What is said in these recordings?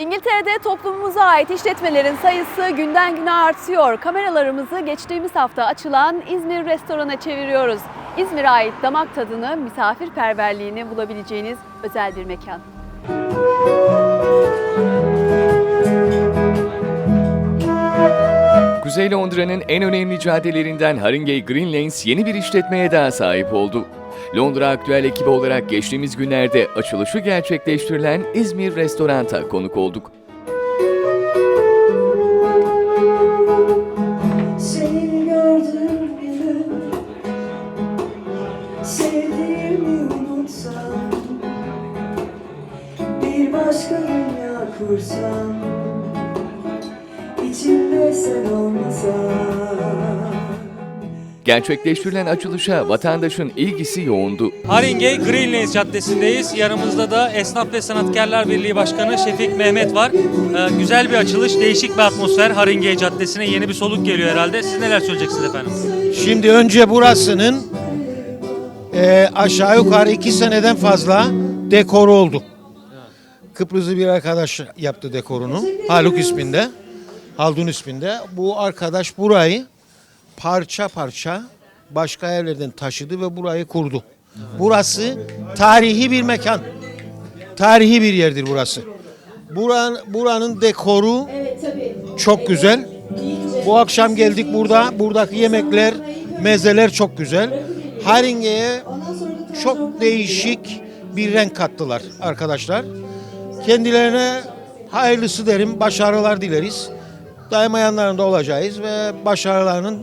İngiltere'de toplumumuza ait işletmelerin sayısı günden güne artıyor. Kameralarımızı geçtiğimiz hafta açılan İzmir restorana çeviriyoruz. İzmir'e ait damak tadını, misafirperverliğini bulabileceğiniz özel bir mekan. Kuzey Londra'nın en önemli caddelerinden Haringey Green Lanes yeni bir işletmeye daha sahip oldu. Londra Aktüel ekibi olarak geçtiğimiz günlerde açılışı gerçekleştirilen İzmir Restorant'a konuk olduk. Bir başka dünya kursam Gerçekleştirilen açılışa vatandaşın ilgisi yoğundu. Haringey Green Lanes Caddesi'ndeyiz. Yanımızda da Esnaf ve Sanatkarlar Birliği Başkanı Şefik Mehmet var. Ee, güzel bir açılış, değişik bir atmosfer. Haringey Caddesi'ne yeni bir soluk geliyor herhalde. Siz neler söyleyeceksiniz efendim? Şimdi önce burasının e, aşağı yukarı iki seneden fazla dekoru oldu. Kıbrıslı bir arkadaş yaptı dekorunu. Haluk isminde. Haldun isminde. Bu arkadaş burayı parça parça başka yerlerden taşıdı ve burayı kurdu. Burası tarihi bir mekan. Tarihi bir yerdir burası. Buranın, buranın dekoru çok güzel. Bu akşam geldik burada. Buradaki yemekler, mezeler çok güzel. Haringe'ye çok değişik bir renk kattılar arkadaşlar. Kendilerine hayırlısı derim, başarılar dileriz. Daima yanlarında olacağız ve başarılarının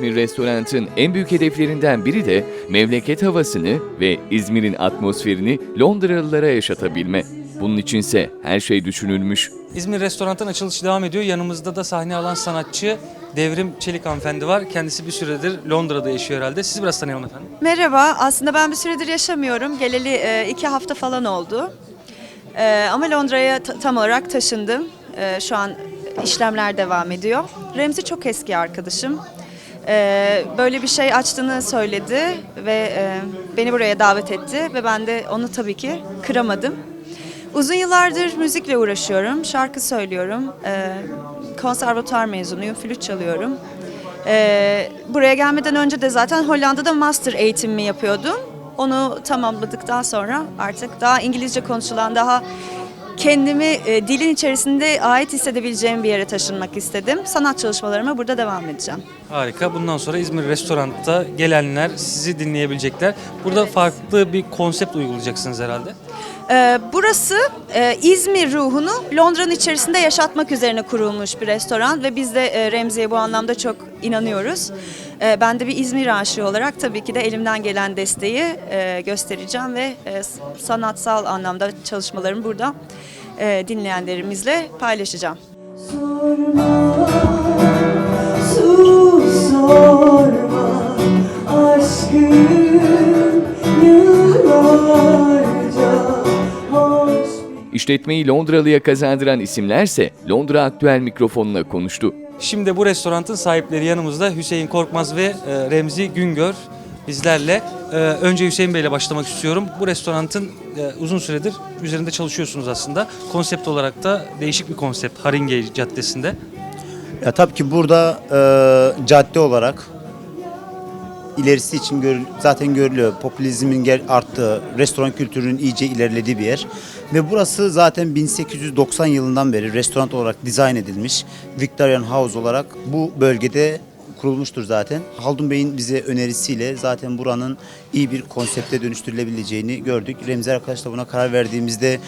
İzmir Restorant'ın en büyük hedeflerinden biri de memleket havasını ve İzmir'in atmosferini Londralılara yaşatabilme. Bunun içinse her şey düşünülmüş. İzmir Restorant'ın açılışı devam ediyor. Yanımızda da sahne alan sanatçı Devrim Çelik hanımefendi var. Kendisi bir süredir Londra'da yaşıyor herhalde. Sizi biraz tanıyalım efendim. Merhaba, aslında ben bir süredir yaşamıyorum. Geleli e, iki hafta falan oldu. E, ama Londra'ya ta- tam olarak taşındım. E, şu an işlemler devam ediyor. Remzi çok eski arkadaşım. E, böyle bir şey açtığını söyledi ve e, beni buraya davet etti ve ben de onu tabii ki kıramadım. Uzun yıllardır müzikle uğraşıyorum, şarkı söylüyorum, e, konservatuar mezunuyum, flüt çalıyorum. E, buraya gelmeden önce de zaten Hollanda'da master eğitimimi yapıyordum. Onu tamamladıktan sonra artık daha İngilizce konuşulan, daha kendimi e, dilin içerisinde ait hissedebileceğim bir yere taşınmak istedim. Sanat çalışmalarıma burada devam edeceğim. Harika. Bundan sonra İzmir Restorant'ta gelenler sizi dinleyebilecekler. Burada farklı bir konsept uygulayacaksınız herhalde. Ee, burası e, İzmir ruhunu Londra'nın içerisinde yaşatmak üzerine kurulmuş bir restoran ve biz de e, Remzi'ye bu anlamda çok inanıyoruz. E, ben de bir İzmir aşığı olarak tabii ki de elimden gelen desteği e, göstereceğim ve e, sanatsal anlamda çalışmalarımı burada e, dinleyenlerimizle paylaşacağım. Sorma, İşletmeyi Londralı'ya kazandıran isimlerse Londra Aktüel mikrofonuna konuştu. Şimdi bu restoranın sahipleri yanımızda Hüseyin Korkmaz ve e, Remzi Güngör bizlerle. E, önce Hüseyin Bey ile başlamak istiyorum. Bu restoranın e, uzun süredir üzerinde çalışıyorsunuz aslında. Konsept olarak da değişik bir konsept Haringey Caddesi'nde. Ya tabii ki burada e, cadde olarak ilerisi için gör- zaten görülüyor. Popülizmin gel- arttığı, restoran kültürünün iyice ilerlediği bir yer. Ve burası zaten 1890 yılından beri restoran olarak dizayn edilmiş. Victorian House olarak bu bölgede kurulmuştur zaten. Haldun Bey'in bize önerisiyle zaten buranın iyi bir konsepte dönüştürülebileceğini gördük. Remzi arkadaşla buna karar verdiğimizde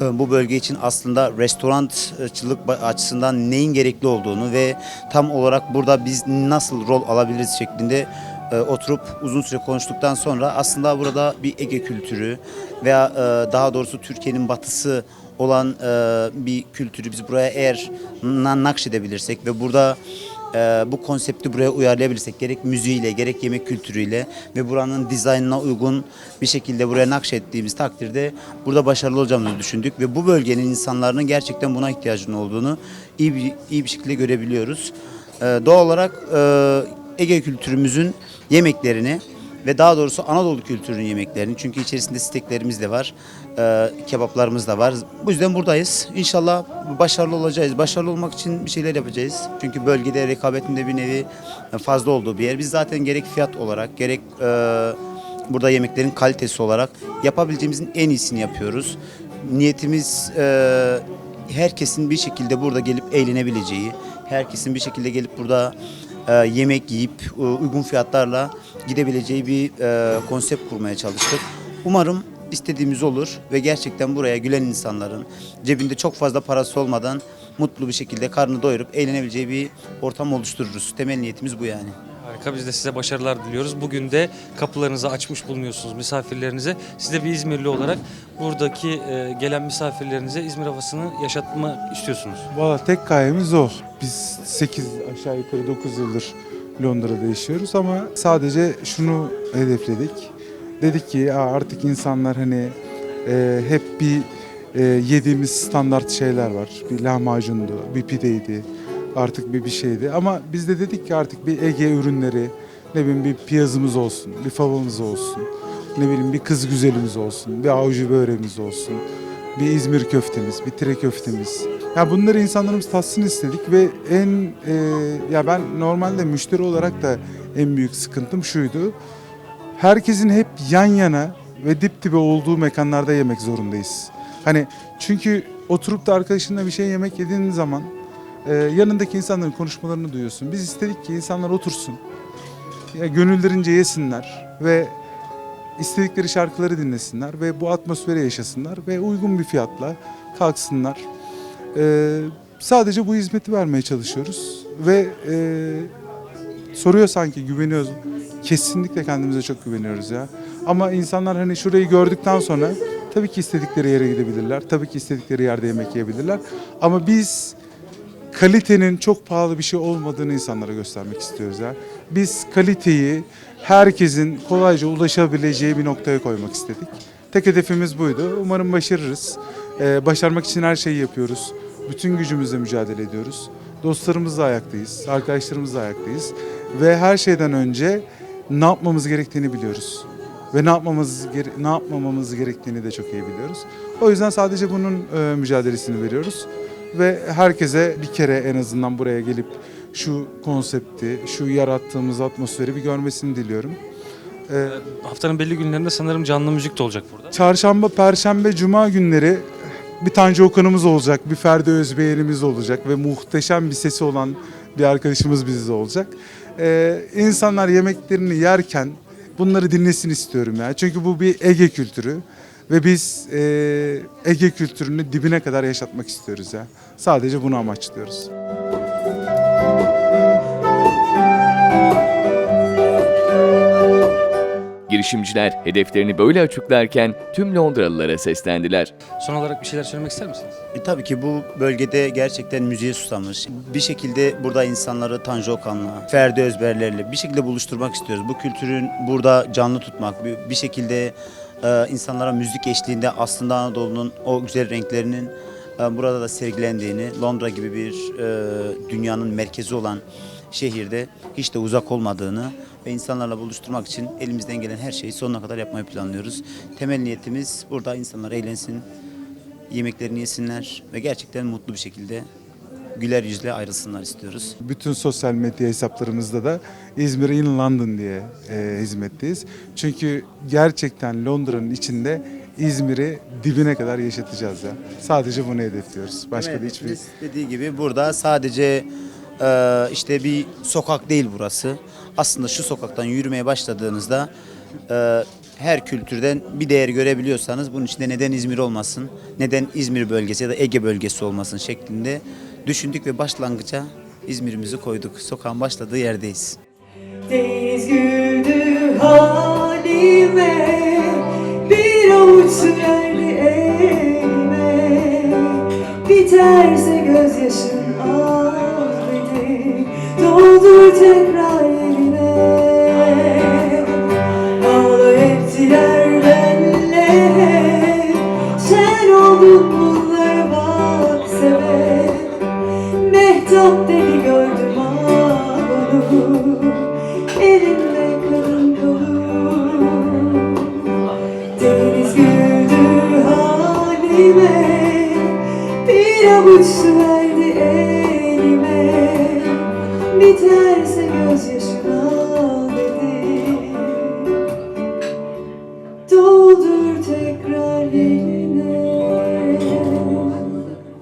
e, bu bölge için aslında restorançılık açısından neyin gerekli olduğunu ve tam olarak burada biz nasıl rol alabiliriz şeklinde e, oturup uzun süre konuştuktan sonra aslında burada bir Ege kültürü veya e, daha doğrusu Türkiye'nin batısı olan e, bir kültürü biz buraya eğer na- nakşedebilirsek ve burada bu konsepti buraya uyarlayabilirsek gerek müziğiyle gerek yemek kültürüyle ve buranın dizaynına uygun bir şekilde buraya nakşettiğimiz takdirde burada başarılı olacağımızı düşündük ve bu bölgenin insanların gerçekten buna ihtiyacının olduğunu iyi bir, iyi bir şekilde görebiliyoruz. Doğal olarak Ege kültürümüzün yemeklerini ve daha doğrusu Anadolu kültürünün yemeklerini çünkü içerisinde steklerimiz de var, e, kebaplarımız da var. Bu yüzden buradayız. İnşallah başarılı olacağız. Başarılı olmak için bir şeyler yapacağız. Çünkü bölgede rekabetin de bir nevi fazla olduğu bir yer. Biz zaten gerek fiyat olarak gerek e, burada yemeklerin kalitesi olarak yapabileceğimizin en iyisini yapıyoruz. Niyetimiz e, herkesin bir şekilde burada gelip eğlenebileceği, herkesin bir şekilde gelip burada e, yemek yiyip e, uygun fiyatlarla gidebileceği bir e, konsept kurmaya çalıştık. Umarım istediğimiz olur ve gerçekten buraya gülen insanların cebinde çok fazla parası olmadan mutlu bir şekilde karnını doyurup eğlenebileceği bir ortam oluştururuz. Temel niyetimiz bu yani. Harika biz de size başarılar diliyoruz. Bugün de kapılarınızı açmış bulunuyorsunuz misafirlerinize. Siz de bir İzmirli olarak buradaki e, gelen misafirlerinize İzmir havasını yaşatma istiyorsunuz. Valla tek gayemiz o. Biz 8 aşağı yukarı 9 yıldır Londra'da yaşıyoruz ama sadece şunu hedefledik. Dedik ki "Ya artık insanlar hani e, hep bir e, yediğimiz standart şeyler var. Bir lahmacundu, bir pideydi, artık bir bir şeydi. Ama biz de dedik ki artık bir Ege ürünleri, ne bileyim bir piyazımız olsun, bir favamız olsun, ne bileyim bir kız güzelimiz olsun, bir avucu böreğimiz olsun bir İzmir köftemiz, bir tire köftemiz. Ya bunları insanlarımız tatsın istedik ve en e, ya ben normalde müşteri olarak da en büyük sıkıntım şuydu. Herkesin hep yan yana ve dip dibe olduğu mekanlarda yemek zorundayız. Hani çünkü oturup da arkadaşınla bir şey yemek yediğin zaman e, yanındaki insanların konuşmalarını duyuyorsun. Biz istedik ki insanlar otursun. Gönüllerince yesinler ve istedikleri şarkıları dinlesinler ve bu atmosferi yaşasınlar ve uygun bir fiyatla kalksınlar. Ee, sadece bu hizmeti vermeye çalışıyoruz ve e, soruyor sanki güveniyoruz. Kesinlikle kendimize çok güveniyoruz ya. Ama insanlar hani şurayı gördükten sonra tabii ki istedikleri yere gidebilirler. Tabii ki istedikleri yerde yemek yiyebilirler. Ama biz kalitenin çok pahalı bir şey olmadığını insanlara göstermek istiyoruz ya. Biz kaliteyi herkesin kolayca ulaşabileceği bir noktaya koymak istedik. Tek hedefimiz buydu. Umarım başarırız. Ee, başarmak için her şeyi yapıyoruz. Bütün gücümüzle mücadele ediyoruz. Dostlarımızla ayaktayız, arkadaşlarımızla ayaktayız. Ve her şeyden önce ne yapmamız gerektiğini biliyoruz. Ve ne yapmamız ne yapmamamız gerektiğini de çok iyi biliyoruz. O yüzden sadece bunun e, mücadelesini veriyoruz ve herkese bir kere en azından buraya gelip şu konsepti, şu yarattığımız atmosferi bir görmesini diliyorum. Ee, Haftanın belli günlerinde sanırım canlı müzik de olacak burada. çarşamba, perşembe, cuma günleri bir Tanju Okan'ımız olacak, bir Ferdi Özbeğen'imiz olacak ve muhteşem bir sesi olan bir arkadaşımız bizde olacak. Ee, insanlar yemeklerini yerken bunları dinlesin istiyorum ya. Çünkü bu bir Ege kültürü ve biz e, Ege kültürünü dibine kadar yaşatmak istiyoruz ya. Sadece bunu amaçlıyoruz. Girişimciler hedeflerini böyle açıklarken tüm Londralılara seslendiler. Son olarak bir şeyler söylemek ister misiniz? E, tabii ki bu bölgede gerçekten müziğe susamış. Bir şekilde burada insanları Tanju Okan'la, Ferdi Özberler'le bir şekilde buluşturmak istiyoruz. Bu kültürün burada canlı tutmak, bir, bir şekilde e, insanlara müzik eşliğinde aslında Anadolu'nun o güzel renklerinin e, burada da sergilendiğini, Londra gibi bir e, dünyanın merkezi olan şehirde hiç de uzak olmadığını ve insanlarla buluşturmak için elimizden gelen her şeyi sonuna kadar yapmayı planlıyoruz. Temel niyetimiz burada insanlar eğlensin, yemeklerini yesinler ve gerçekten mutlu bir şekilde güler yüzle ayrılsınlar istiyoruz. Bütün sosyal medya hesaplarımızda da İzmir in London diye e, hizmetteyiz. Çünkü gerçekten Londra'nın içinde İzmir'i dibine kadar yaşatacağız ya. Sadece bunu hedefliyoruz. Başka da hiçbir... Dediği gibi burada sadece e, işte bir sokak değil burası. Aslında şu sokaktan yürümeye başladığınızda e, her kültürden bir değer görebiliyorsanız bunun içinde neden İzmir olmasın, neden İzmir bölgesi ya da Ege bölgesi olmasın şeklinde düşündük ve başlangıca İzmir'imizi koyduk. Sokağın başladığı yerdeyiz. Deniz güldü halime Bir avuç geldi elime Biterse gözyaşın al Deniz güldü halime. Bir avuç su